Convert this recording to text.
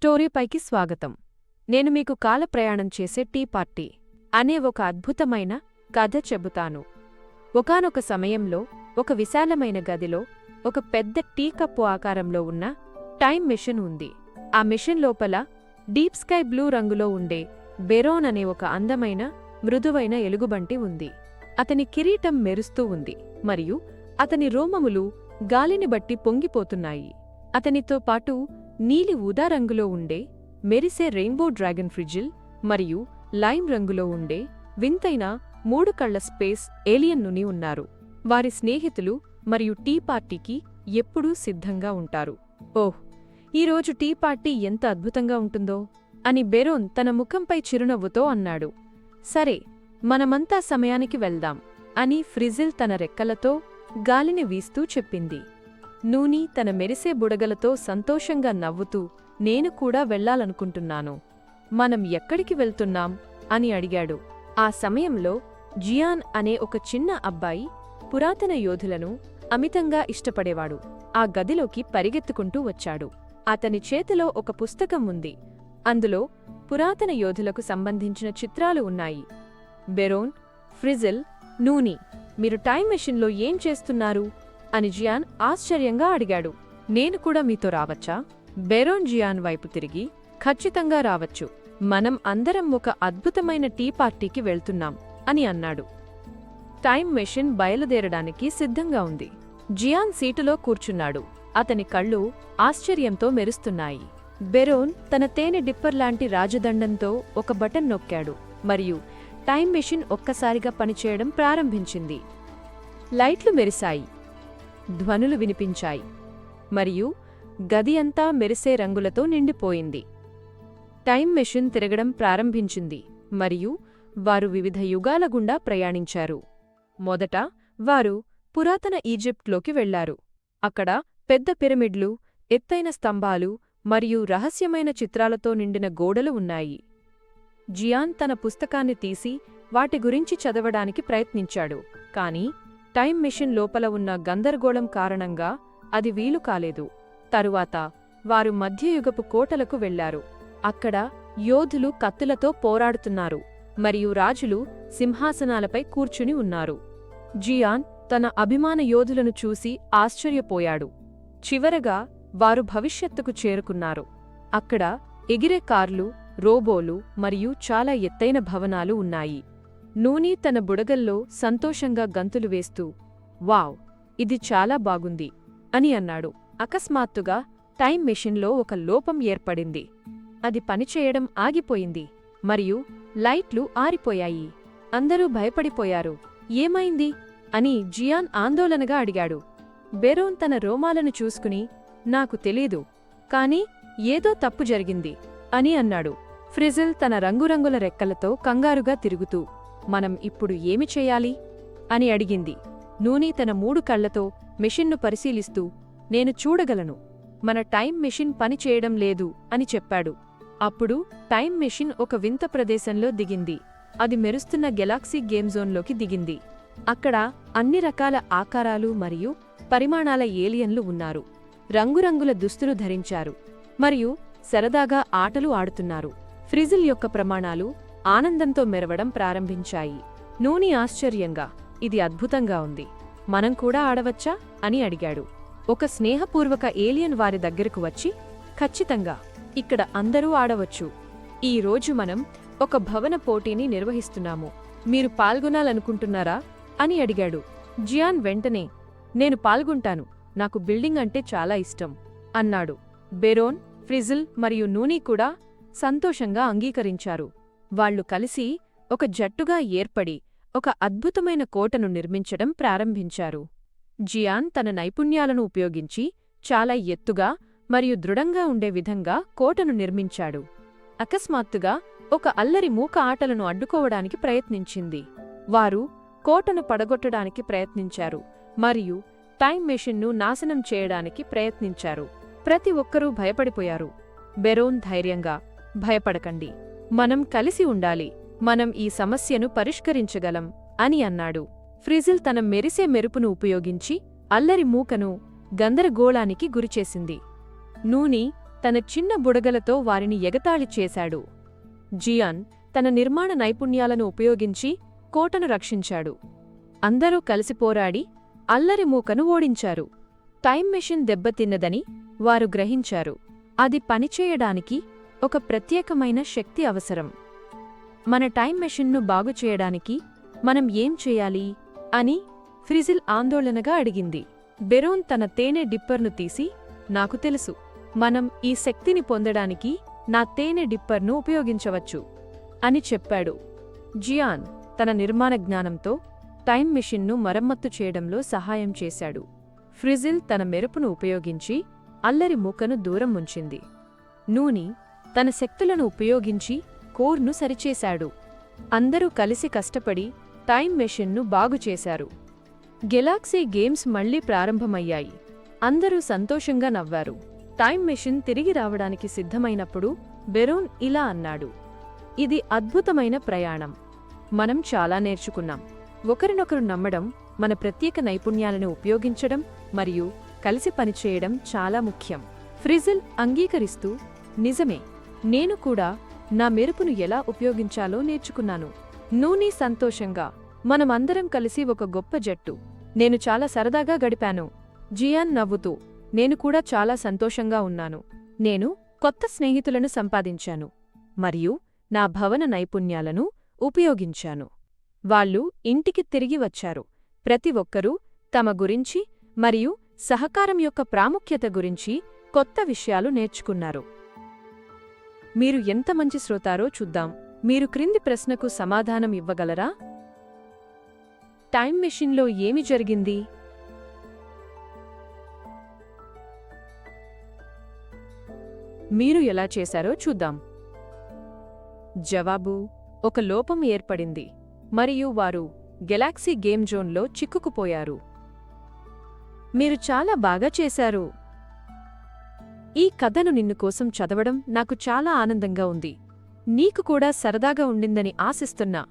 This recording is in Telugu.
స్టోరీపైకి స్వాగతం. నేను మీకు కాల ప్రయాణం చేసే టీ పార్టీ అనే ఒక అద్భుతమైన కథ చెబుతాను. ఒకానొక సమయంలో ఒక విశాలమైన గదిలో ఒక పెద్ద టీ కప్పు ఆకారంలో ఉన్న టైం మెషిన్ ఉంది. ఆ మెషిన్ లోపల డీప్ స్కై బ్లూ రంగులో ఉండే బెరోన్ అనే ఒక అందమైన మృదువైన ఎలుగుబంటి ఉంది. అతని కిరీటం మెరుస్తూ ఉంది మరియు అతని రోమములు గాలిని బట్టి పొంగిపోతున్నాయి. అతనితో పాటు నీలి ఊదా రంగులో ఉండే మెరిసే రెయిన్బో డ్రాగన్ ఫ్రిజిల్ మరియు లైమ్ రంగులో ఉండే వింతైన మూడు కళ్ళ స్పేస్ ఏలియన్ నుని ఉన్నారు. వారి స్నేహితులు మరియు టీ పార్టీకి ఎప్పుడూ సిద్ధంగా ఉంటారు. ఓహ్! ఈరోజు టీ పార్టీ ఎంత అద్భుతంగా ఉంటుందో! అని బెరోన్ తన ముఖంపై చిరునవ్వుతో అన్నాడు. సరే మనమంతా సమయానికి వెళ్దాం అని ఫ్రిజిల్ తన రెక్కలతో గాలిని వీస్తూ చెప్పింది. నూని తన మెరిసే బుడగలతో సంతోషంగా నవ్వుతూ నేను కూడా వెళ్ళాలనుకుంటున్నాను. మనం ఎక్కడికి వెళ్తున్నాం? అని అడిగాడు. ఆ సమయంలో జియాన్ అనే ఒక చిన్న అబ్బాయి పురాతన యోధులను అమితంగా ఇష్టపడేవాడు. ఆ గదిలోకి పరిగెత్తుకుంటూ వచ్చాడు. అతని చేతిలో ఒక పుస్తకం ఉంది. అందులో పురాతన యోధులకు సంబంధించిన చిత్రాలు ఉన్నాయి. బెరోన్ ఫ్రిజిల్ నూని మీరు టైం మెషిన్లో ఏం చేస్తున్నారు? అని జియాన్ ఆశ్చర్యంగా అడిగాడు. నేను కూడా మీతో రావచ్చా? బెరోన్ జియాన్ వైపు తిరిగి ఖచ్చితంగా రావచ్చు. మనం అందరం ఒక అద్భుతమైన టీ పార్టీకి వెళ్తున్నాం అని అన్నాడు. టైం మెషిన్ బయలుదేరడానికి సిద్ధంగా ఉంది. జియాన్ సీటులో కూర్చున్నాడు. అతని కళ్ళు ఆశ్చర్యంతో మెరుస్తున్నాయి. బెరోన్ తన తేనె డిప్పర్ లాంటి రాజదండంతో ఒక బటన్ నొక్కాడు మరియు టైం మెషిన్ ఒక్కసారిగా పనిచేయడం ప్రారంభించింది. లైట్లు మెరిశాయి. ధ్వనులు వినిపించాయి. మరియు గది అంతా మెరిసే రంగులతో నిండిపోయింది. టైం మెషిన్ తిరగడం ప్రారంభించింది. మరియు వారు వివిధ యుగాల గుండా ప్రయాణించారు. మొదట వారు పురాతన ఈజిప్ట్లోకి వెళ్ళారు. అక్కడ పెద్ద పిరమిడ్లు ఎత్తైన స్తంభాలు మరియు రహస్యమైన చిత్రాలతో నిండిన గోడలు ఉన్నాయి. జియాన్ తన పుస్తకాన్ని తీసి వాటి గురించి చదవడానికి ప్రయత్నించాడు. కానీ టైం మెషిన్ లోపల ఉన్న గందరగోళం కారణంగా అది వీలు కాలేదు. తరువాత వారు మధ్యయుగపు కోటలకు వెళ్ళారు అక్కడ యోధులు కత్తులతో పోరాడుతున్నారు. మరియు రాజులు సింహాసనాలపై కూర్చుని ఉన్నారు. జియాన్ తన అభిమాన యోధులను చూసి ఆశ్చర్యపోయాడు. చివరగా వారు భవిష్యత్తుకు చేరుకున్నారు. అక్కడ ఎగిరే కార్లు రోబోలు మరియు చాలా ఎత్తైన భవనాలు ఉన్నాయి. నూని తన బుడగల్లో సంతోషంగా గంతులు వేస్తూ వావ్ ఇది చాలా బాగుంది అని అన్నాడు. అకస్మాత్తుగా టైం మెషిన్లో ఒక లోపం ఏర్పడింది. అది పనిచేయడం ఆగిపోయింది. మరియు లైట్లు ఆరిపోయాయి. అందరూ భయపడిపోయారు. ఏమైంది? అని జియాన్ ఆందోళనగా అడిగాడు. బెరోన్ తన రోమాలను చూసుకుని నాకు తెలీదు కాని ఏదో తప్పు జరిగింది అని అన్నాడు. ఫ్రిజిల్ తన రంగురంగుల రెక్కలతో కంగారుగా తిరుగుతూ మనం ఇప్పుడు ఏమి చేయాలి? అని అడిగింది. నూని తన మూడు కళ్ళతో మెషిన్ను పరిశీలిస్తూ నేను చూడగలను. మన టైం మెషిన్ పనిచేయడం లేదు అని చెప్పాడు. అప్పుడు టైం మెషిన్ ఒక వింత ప్రదేశంలో దిగింది. అది మెరుస్తున్న గెలాక్సీ గేమ్ జోన్లోకి దిగింది. అక్కడ అన్ని రకాల ఆకారాలు మరియు పరిమాణాల ఏలియన్లు ఉన్నారు. రంగురంగుల దుస్తులు ధరించారు. మరియు సరదాగా ఆటలు ఆడుతున్నారు. ఫ్రిజిల్ యొక్క ప్రమాణాలు ఆనందంతో మెరవడం ప్రారంభించాయి. నూని ఆశ్చర్యంగా ఇది అద్భుతంగా ఉంది. మనం కూడా ఆడవచ్చా? అని అడిగాడు. ఒక స్నేహపూర్వక ఏలియన్ వారి దగ్గరకు వచ్చి ఖచ్చితంగా ఇక్కడ అందరూ ఆడవచ్చు. ఈ రోజు మనం ఒక భవన పోటీని నిర్వహిస్తున్నాము. మీరు పాల్గొనాలనుకుంటున్నారా? అని అడిగాడు. జియాన్ వెంటనే నేను పాల్గొంటాను. నాకు బిల్డింగ్ అంటే చాలా ఇష్టం అన్నాడు. బెరోన్ ఫ్రిజిల్ మరియు నూని కూడా సంతోషంగా అంగీకరించారు. వాళ్ళు కలిసి ఒక జట్టుగా ఏర్పడి ఒక అద్భుతమైన కోటను నిర్మించడం ప్రారంభించారు. జియాన్ తన నైపుణ్యాలను ఉపయోగించి చాలా ఎత్తుగా మరియు దృఢంగా ఉండే విధంగా కోటను నిర్మించాడు. అకస్మాత్తుగా ఒక అల్లరి మూక ఆటలను అడ్డుకోవడానికి ప్రయత్నించింది. వారు కోటను పడగొట్టడానికి ప్రయత్నించారు మరియు టైం మెషిన్ను నాశనం చేయడానికి ప్రయత్నించారు. ప్రతి ఒక్కరూ భయపడిపోయారు. బెరోన్ ధైర్యంగా భయపడకండి. మనం కలిసి ఉండాలి మనం ఈ సమస్యను పరిష్కరించగలం అని అన్నాడు. ఫ్రిజిల్ తన మెరిసే మెరుపును ఉపయోగించి అల్లరి మూకను గందరగోళానికి గురిచేసింది. నూని తన చిన్న బుడగలతో వారిని ఎగతాళి చేశాడు. జియాన్ తన నిర్మాణ నైపుణ్యాలను ఉపయోగించి కోటను రక్షించాడు. అందరూ కలిసి పోరాడి అల్లరి మూకను ఓడించారు. టైం మెషిన్ దెబ్బతిన్నదని వారు గ్రహించారు. అది పనిచేయడానికి ఒక ప్రత్యేకమైన శక్తి అవసరం. మన టైం మెషిన్ను బాగుచేయడానికి మనం ఏం చేయాలి? అని ఫ్రిజిల్ ఆందోళనగా అడిగింది. బెరోన్ తన తేనె డిప్పర్ను తీసి నాకు తెలుసు. మనం ఈ శక్తిని పొందడానికి నా తేనె డిప్పర్ను ఉపయోగించవచ్చు అని చెప్పాడు. జియాన్ తన నిర్మాణ జ్ఞానంతో టైం మిషన్ను మరమ్మత్తు చేయడంలో సహాయం చేశాడు. ఫ్రిజిల్ తన మెరుపును ఉపయోగించి అల్లరి మూకను దూరం ఉంచింది. నూని తన శక్తులను ఉపయోగించి కోర్ను సరిచేశాడు. అందరూ కలిసి కష్టపడి టైం మెషిన్ను బాగుచేశారు గెలాక్సీ గేమ్స్ మళ్ళీ ప్రారంభమయ్యాయి. అందరూ సంతోషంగా నవ్వారు. టైం మెషిన్ తిరిగి రావడానికి సిద్ధమైనప్పుడు బెరోన్ ఇలా అన్నాడు. ఇది అద్భుతమైన ప్రయాణం. మనం చాలా నేర్చుకున్నాం. ఒకరినొకరు నమ్మడం మన ప్రత్యేక నైపుణ్యాలను ఉపయోగించడం మరియు కలిసి పనిచేయడం చాలా ముఖ్యం. ఫ్రిజిల్ అంగీకరిస్తూ నిజమే. నేను కూడా నా మెరుపును ఎలా ఉపయోగించాలో నేర్చుకున్నాను. నూని సంతోషంగా మనమందరం కలిసి ఒక గొప్ప జట్టు. నేను చాలా సరదాగా గడిపాను. జియాన్ నవ్వుతూ నేను కూడా చాలా సంతోషంగా ఉన్నాను. నేను కొత్త స్నేహితులను సంపాదించాను. మరియు నా భవన నైపుణ్యాలను ఉపయోగించాను. వాళ్ళు ఇంటికి తిరిగి వచ్చారు. ప్రతి ఒక్కరూ తమ గురించి మరియు సహకారం యొక్క ప్రాముఖ్యత గురించి కొత్త విషయాలు నేర్చుకున్నారు. మీరు ఎంత మంచి శ్రోతారో చూద్దాం. మీరు క్రింది ప్రశ్నకు సమాధానం ఇవ్వగలరా? టైం మెషిన్లో ఏమి జరిగింది? మీరు ఎలా చేశారో చూద్దాం. జవాబు ఒక లోపం ఏర్పడింది. మరియు వారు గెలాక్సీ గేమ్ జోన్లో చిక్కుకుపోయారు. మీరు చాలా బాగా చేశారు. ఈ కథను నిన్ను కోసం చదవడం నాకు చాలా ఆనందంగా ఉంది. నీకు కూడా సరదాగా ఉండిందని ఆశిస్తున్నా.